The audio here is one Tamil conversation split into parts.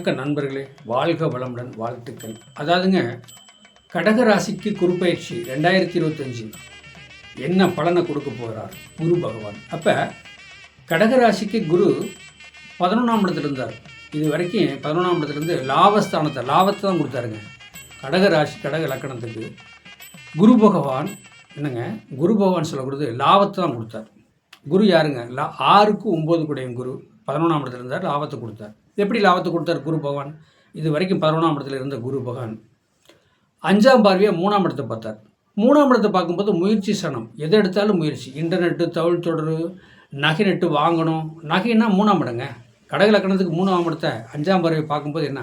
வணக்க நண்பர்களே. வாழ்க வளமுடன் வாழ்த்துக்கள். அதாவதுங்க கடகராசிக்கு குருப்பயிற்சி ரெண்டாயிரத்தி இருபத்தஞ்சி. என்ன பலனை கொடுக்க போகிறார்? குரு பகவான். அப்போ கடகராசிக்கு குரு பதினொன்றாம் இடத்துல இருந்தார். இது வரைக்கும் பதினொன்றாம் இடத்துலேருந்து லாபஸ்தானத்தை லாபத்தை தான் கொடுத்தாருங்க. கடகராசி கடக லக்கணத்துக்கு குரு பகவான் என்னங்க குரு பகவான் சொல்லக்கூடாது லாபத்தை தான் கொடுத்தார். குரு யாருங்க? லா ஆறுக்கு ஒம்பது கூடையும் குரு. பதினொன்றாம் இடத்துல இருந்தார் லாபத்தை கொடுத்தார். எப்படி லாபத்தை கொடுத்தார் குரு பகவான்? இது வரைக்கும் பதினொன்றாம் இடத்துல இருந்த குரு பகவான். அஞ்சாம் பார்வையை மூணாம் இடத்தை பார்த்தார். மூணாம் இடத்தை பார்க்கும்போது முயற்சி சனம். எதை எடுத்தாலும் முயற்சி. இன்டர்நெட்டு தகவல் தொடர்பு நகை நெட்டு வாங்கணும். நகைன்னா மூணாம் இடங்க. கடகு லக்கணத்துக்கு மூணாம் இடத்தை அஞ்சாம் பார்வையை பார்க்கும்போது என்ன?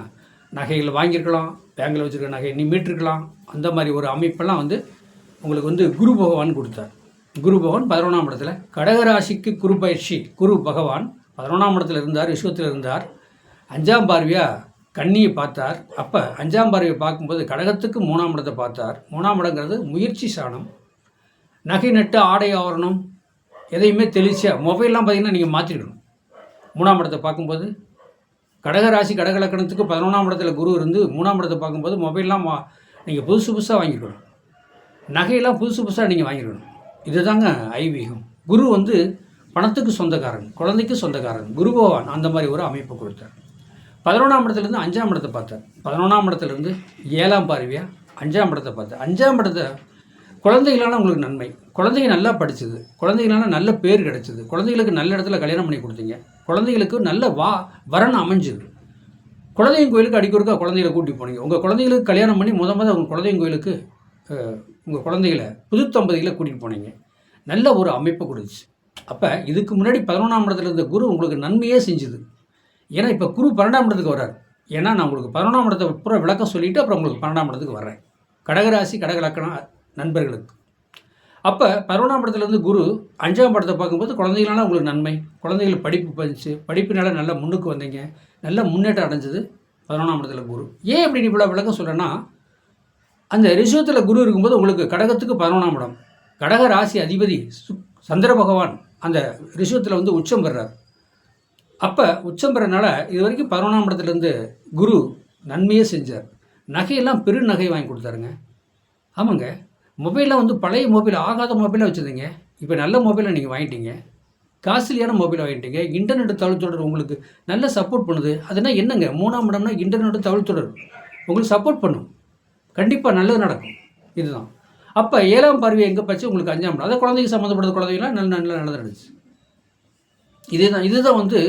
நகைகள் வாங்கியிருக்கலாம் பேங்கில் வச்சுருக்க நகையை நீ மீட்டிருக்கலாம். அந்த மாதிரி ஒரு அமைப்பெல்லாம் வந்து உங்களுக்கு வந்து குரு பகவான் கொடுத்தார். குரு பகவான் பதினொன்றாம் இடத்துல கடகராசிக்கு குரு பயிற்சி குரு பகவான் பதினொன்றாம் இடத்துல இருந்தார் விஸ்வத்தில் இருந்தார். அஞ்சாம் பார்வையாக கண்ணியை பார்த்தார். அப்போ அஞ்சாம் பார்வையை பார்க்கும்போது கடகத்துக்கு மூணாம் இடத்தை பார்த்தார். மூணாம் இடங்கிறது முயற்சி சாணம். நகை நட்டு ஆடை ஆவரணம் எதையுமே தெளிச்சியாக மொபைல்லாம் பார்த்தீங்கன்னா நீங்கள் மாற்றிடணும் மூணாம் இடத்தை பார்க்கும்போது கடகராசி கடகலக்கணத்துக்கு பதினொன்றாம் இடத்துல குரு இருந்து மூணாம் இடத்தை பார்க்கும்போது மொபைல்லாம் வா நீங்கள் புதுசு புதுசாக வாங்கிக்கணும் நகையெல்லாம் புதுசு புதுசாக நீங்கள் வாங்கிக்கணும் இதுதாங்க ஐவீகம் குரு வந்து பணத்துக்கு சொந்தக்காரன் குழந்தைக்கு சொந்தக்காரன் குரு பகவான் அந்த மாதிரி ஒரு அமைப்பு கொடுத்தார். பதினொன்றாம் இடத்துலேருந்து அஞ்சாம் இடத்தை பார்த்தார். பதினொன்றாம் இடத்துலேருந்து ஏழாம் பார்வையாக அஞ்சாம் இடத்தை பார்த்தார். அஞ்சாம் இடத்தை குழந்தைகளான உங்களுக்கு நன்மை. குழந்தைங்க நல்லா படிச்சது. குழந்தைகளான நல்ல பேர் கிடச்சிது. குழந்தைகளுக்கு நல்ல இடத்துல கல்யாணம் பண்ணி கொடுத்தீங்க. குழந்தைகளுக்கு நல்ல வா வரன் அமைஞ்சுது. குழந்தைங்க கோயிலுக்கு அடிக்கொருக்கா குழந்தைகளை கூட்டி போனீங்க. உங்கள் குழந்தைகளுக்கு கல்யாணம் பண்ணி முத முத உங்கள் குழந்தைங்க கோயிலுக்கு உங்கள் குழந்தைகளை புது தம்பதிகளை கூட்டிகிட்டு போனீங்க. நல்ல ஒரு அமைப்பு கொடுத்துச்சு. அப்போ இதுக்கு முன்னாடி பதினொன்றாம் இடத்துல இருந்த குரு உங்களுக்கு நன்மையே செஞ்சுது. ஏன்னா இப்போ குரு பன்னெண்டாம் இடத்துக்கு வர்றார். ஏன்னா நான் உங்களுக்கு பதினொன்றாம் இடத்தை பூரா விளக்கம் சொல்லிவிட்டு அப்புறம் உங்களுக்கு பன்னெண்டாம் இடத்துக்கு வர்றேன். கடகராசி கடக லக்கணம் நண்பர்களுக்கு. அப்போ பதினொன்றாம் இடத்துலேருந்து குரு அஞ்சாம் படத்தை பார்க்கும்போது குழந்தைகளால உங்களுக்கு நன்மை. குழந்தைகள் படிப்பு பதிச்சு படிப்பினால் நல்லா முன்னுக்கு வந்தீங்க. நல்ல முன்னேற்றம் அடைஞ்சது பதினொன்றாம் இடத்துல குரு. ஏன் இப்படி இவ்வளோ விளக்கம் சொல்கிறேன்னா அந்த ரிஷவத்தில் குரு இருக்கும்போது உங்களுக்கு கடகத்துக்கு பதினொன்றாம் இடம். கடக ராசி அதிபதி சுக் சந்திர பகவான் அந்த ரிஷபத்தில் வந்து உச்சம் பெறார். அப்போ உச்சம் பெறனால இது வரைக்கும் பதினொன்றாம் இடத்துலேருந்து குரு நன்மையே செஞ்சார். நகையெல்லாம் பெரு நகை வாங்கி கொடுத்தாருங்க. ஆமாங்க. மொபைலாக வந்து பழைய மொபைல் ஆகாத மொபைலாக வச்சுருந்தீங்க. இப்போ நல்ல மொபைலை நீங்கள் வாங்கிட்டீங்க. காஸ்ட்லியான மொபைல் வாங்கிட்டீங்க. இன்டர்நெட் தகவல் தொடர் உங்களுக்கு நல்ல சப்போர்ட் பண்ணுது. அதுனா என்னங்க? மூணாம் இடம்னா இன்டர்நெட் தகவல் தொடர். உங்களுக்கு சப்போர்ட் பண்ணும். கண்டிப்பாக நல்லது நடக்கும். இதுதான். அப்போ ஏழாம் பார்வை எங்கே பச்சு? உங்களுக்கு அஞ்சாம் இடம் அதாவது குழந்தைக்கு சம்மந்தப்பட்ட குழந்தைங்களாம் நல்ல நல்ல நல்லது நடந்துச்சு இதுதான் இதுதான் வந்து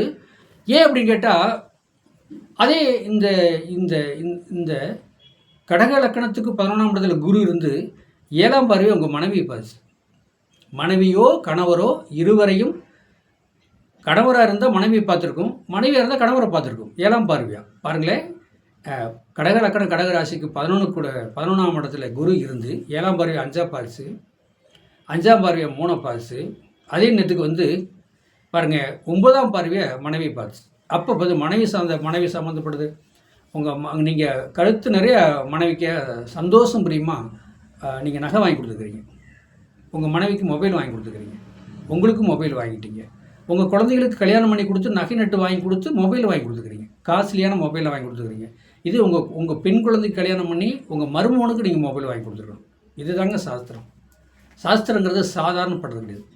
ஏன் அப்படின்னு கேட்டால் அதே இந்த இந்த இந்த- இந்த கடக லக்கணத்துக்கு பதினொன்றாம் இடத்துல குரு இருந்து ஏழாம் பார்வை உங்கள் மனைவியை பாருச்சு. மனைவியோ கணவரோ இருவரையும் கணவராக இருந்தால் மனைவியை பார்த்துருக்கும். மனைவியாக இருந்தால் கணவரை பார்த்துருக்கும். ஏழாம் பார்வையா? பாருங்களேன். கடக லக்கணம் கடக ராசிக்கு பதினொன்று கூட பதினொன்றாம் இடத்துல குரு இருந்து ஏழாம் பார்வை அஞ்சாம் பாரிசு அஞ்சாம் பார்வையை மூணை பாரிசு அதே நேரத்துக்கு வந்து பாருங்கள் ஒன்பதாம் பார்வையை மனைவி பார்த்து அப்போ பார்த்து மனைவி சார்ந்த மனைவி சம்மந்தப்படுது உங்கள் நீங்கள் கழுத்து நிறைய மனைவிக்கு சந்தோஷம் புரியுமா நீங்கள் நகை வாங்கி கொடுத்துருக்குறீங்க. உங்கள் மனைவிக்கு மொபைல் வாங்கி கொடுத்துருக்குறீங்க. உங்களுக்கும் மொபைல் வாங்கிட்டீங்க. உங்கள் குழந்தைகளுக்கு கல்யாணம் பண்ணி கொடுத்து நகை நட்டு வாங்கி கொடுத்து மொபைல் வாங்கி கொடுத்துருக்குறீங்க. காஸ்ட்லியான மொபைலை வாங்கி கொடுத்துருக்குறீங்க. இது உங்கள் உங்கள் பெண் குழந்தைக்கு கல்யாணம் பண்ணி உங்கள் மருமகனுக்கு நீங்கள் மொபைல் வாங்கி கொடுத்துருக்கணும். இதுதாங்க சாஸ்திரம். சாஸ்திரங்கிறது சாதாரணப்படுறது கிடையாது.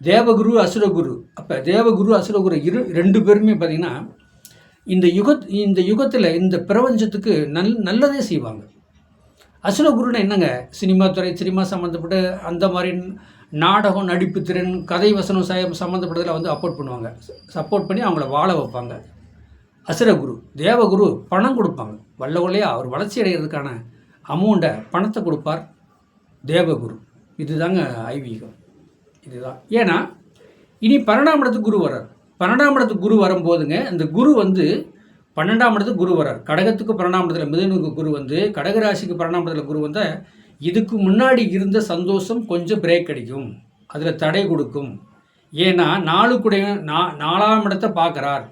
தேவகுரு அசுரகுரு. அப்போ தேவகுரு அசுரகுரு இரு ரெண்டு பேருமே பார்த்திங்கன்னா இந்த யுக இந்த யுகத்தில் இந்த பிரபஞ்சத்துக்கு நல் நல்லதே செய்வாங்க. அசுரகுருன்னு என்னங்க? சினிமா துறை சினிமா சம்மந்தப்பட்ட அந்த மாதிரி நாடகம் நடிப்பு திறன் கதை வசனம் சம்மந்தப்பட்டதில் வந்து அப்போர்ட் பண்ணுவாங்க. சப்போர்ட் பண்ணி அவங்கள வாழ வைப்பாங்க. அசுரகுரு தேவகுரு பணம் கொடுப்பாங்க. வல்லவொல்லையா அவர் வளர்ச்சி அடைகிறதுக்கான அமௌண்ட்டை பணத்தை கொடுப்பார் தேவகுரு. இதுதாங்க ஐவீகம் இதுதான். ஏன்னா இனி பன்னெண்டாம் இடத்துக்கு குரு வரார் பன்னெண்டாம் இடத்துக்கு குரு வரும்போதுங்க இந்த குரு வந்து பன்னெண்டாம் இடத்துக்கு குரு வரார் கடகத்துக்கு பன்னெண்டாம் இடத்துல மிதனுக்கு குரு வந்து கடகராசிக்கு பன்னெண்டாம் இடத்துல குரு வந்தால் இதுக்கு முன்னாடி இருந்த சந்தோஷம் கொஞ்சம் பிரேக் அடிக்கும். அதில் தடை கொடுக்கும். ஏன்னா கூட நா நாலாம் இடத்தை பார்க்குறார்.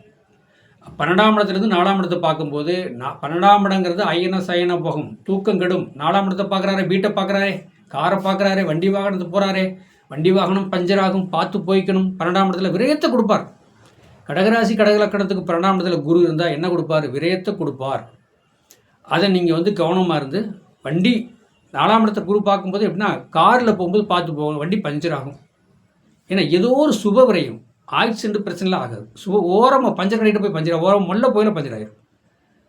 பன்னெண்டாம் இடத்துலேருந்து நாலாம் இடத்தை பார்க்கும்போது நான் பன்னெண்டாம் இடங்கிறது ஐயன சயன போகும் தூக்கம் கெடும். நாலாம் இடத்தை பார்க்குறாரே வீட்டை பார்க்குறாரே காரை பார்க்குறாரே வண்டி வாகனத்தை போகிறாரே வண்டி வாகனம் பஞ்சர் ஆகும் பார்த்து போய்க்கணும். பன்னெண்டாம் இடத்துல விரயத்தை கொடுப்பார். கடகராசி கடகலக்கணத்துக்கு பன்னெண்டாம் இடத்துல குரு இருந்தால் என்ன கொடுப்பார்? விரயத்தை கொடுப்பார். அதை நீங்கள் வந்து கவனமாக இருந்து வண்டி நாலாம் இடத்த குரு பார்க்கும்போது எப்படின்னா காரில் போகும்போது பார்த்து போகணும். வண்டி பஞ்சர் ஆகும் ஏன்னா ஏதோ ஒரு சுப விரயம். ஆக்சிடென்ட் பிரச்சனைலாம் ஆகாது. சுப ஓரமாக பஞ்சர் கடைகிட்ட போய் பஞ்சர் ஓரம் மல்ல போயில பஞ்சர் ஆகிடும்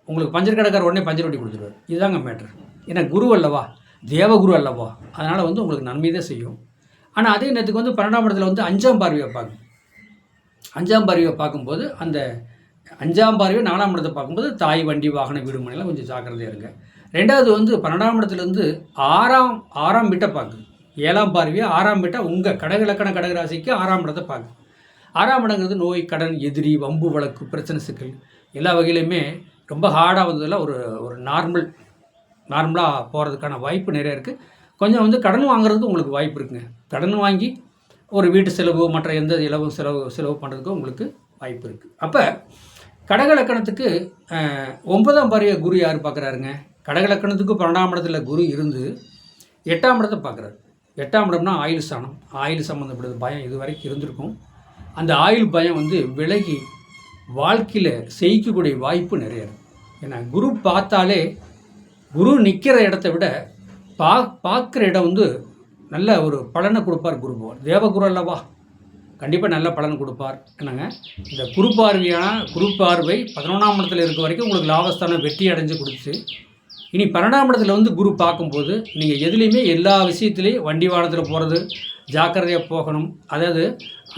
உங்களுக்கு பஞ்சர் கடைக்கார உடனே பஞ்சர் ஒட்டி கொடுத்துருவார். இதுதாங்க மேட்ரு ஏன்னா குரு அல்லவா? தேவகுரு அல்லவா? அதனால் வந்து உங்களுக்கு நன்மை தான் செய்யும். ஆனால் அதே நேரத்துக்கு வந்து பன்னெண்டாம் இடத்துல வந்து அஞ்சாம் பார்வையை பார்க்கும். அஞ்சாம் பார்வையை பார்க்கும்போது அந்த அஞ்சாம் பார்வையை நாலாம் இடத்தை பார்க்கும்போது தாய் வண்டி வாகன வீடு கொஞ்சம் ஜாக்கிரதையாக இருங்க. ரெண்டாவது வந்து பன்னெண்டாம் இடத்துலேருந்து ஆறாம் ஆறாம் வீட்டை பார்க்குது ஏழாம் பார்வையை ஆறாம் வீட்டை உங்கள் கடகலக்கண கடகராசிக்கு ஆறாம் இடத்தை பார்க்குது ஆறாம் இடங்கிறது நோய் கடன் எதிரி வம்பு வழக்கு பிரச்சனை சிக்கல். எல்லா வகையிலையுமே ரொம்ப ஹார்டாக வந்ததில் ஒரு ஒரு நார்மல் நார்மலாக போகிறதுக்கான வாய்ப்பு நிறைய இருக்குது கொஞ்சம் வந்து கடன் வாங்குறதுக்கு உங்களுக்கு வாய்ப்பு இருக்குங்க. கடன் வாங்கி ஒரு வீட்டு செலவு மற்ற எந்த இலவும் செலவு செலவு பண்ணுறதுக்கும் உங்களுக்கு வாய்ப்பு இருக்குது அப்போ கடகலக்கணத்துக்கு ஒன்பதாம் பாரிய குரு யார் பார்க்குறாருங்க கடகலக்கணத்துக்கு பன்னெண்டாம் இடத்துல குரு இருந்து எட்டாம் இடத்தை பார்க்குறாரு எட்டாம் இடம்னா ஆயுள் ஸ்தானம். ஆயுள் சம்மந்தப்பட்டது பயம் இது வரைக்கும் இருந்திருக்கும். அந்த ஆயுள் பயம் வந்து விலகி வாழ்க்கையில் செய்யக்கூடிய வாய்ப்பு நிறைய ஏன்னா குரு பார்த்தாலே குரு நிற்கிற இடத்த விட பா பார்க்குற இடம் வந்து நல்ல ஒரு பலனை கொடுப்பார் குரு பகவான். தேவகுரு அல்லவா? கண்டிப்பாக நல்ல பலன் கொடுப்பார். என்னங்க? இந்த குரு பார்வையான குரு பார்வை பதினொன்றாம் இடத்துல இருக்க வரைக்கும் உங்களுக்கு லாபஸ்தானம் வெற்றி அடைஞ்சு கொடுத்து இனி பன்னெண்டாம் இடத்துல வந்து குரு பார்க்கும்போது நீங்கள் எதுலேயுமே எல்லா விஷயத்துலேயும் வண்டி வாகனத்தில் போகிறது ஜாக்கிரதையாக போகணும். அதாவது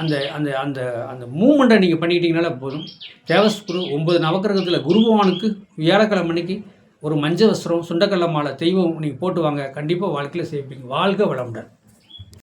அந்த அந்த அந்த அந்த மூமெண்ட்டை நீங்கள் பண்ணிக்கிட்டீங்கனால போதும். தேவஸ் குரு ஒன்பது நவக்கிரகத்தில் குருபவானுக்கு வியாழக்கிழமை அன்னைக்கு ஒரு மஞ்சள் வஸ்திரம் சுண்டக்கடலை மாலை தெய்வம் நீங்கள் போட்டு வாங்க. கண்டிப்பாக வாழ்க்கையில் சேர்ப்பீங்க வாழ்க வளமுடன்.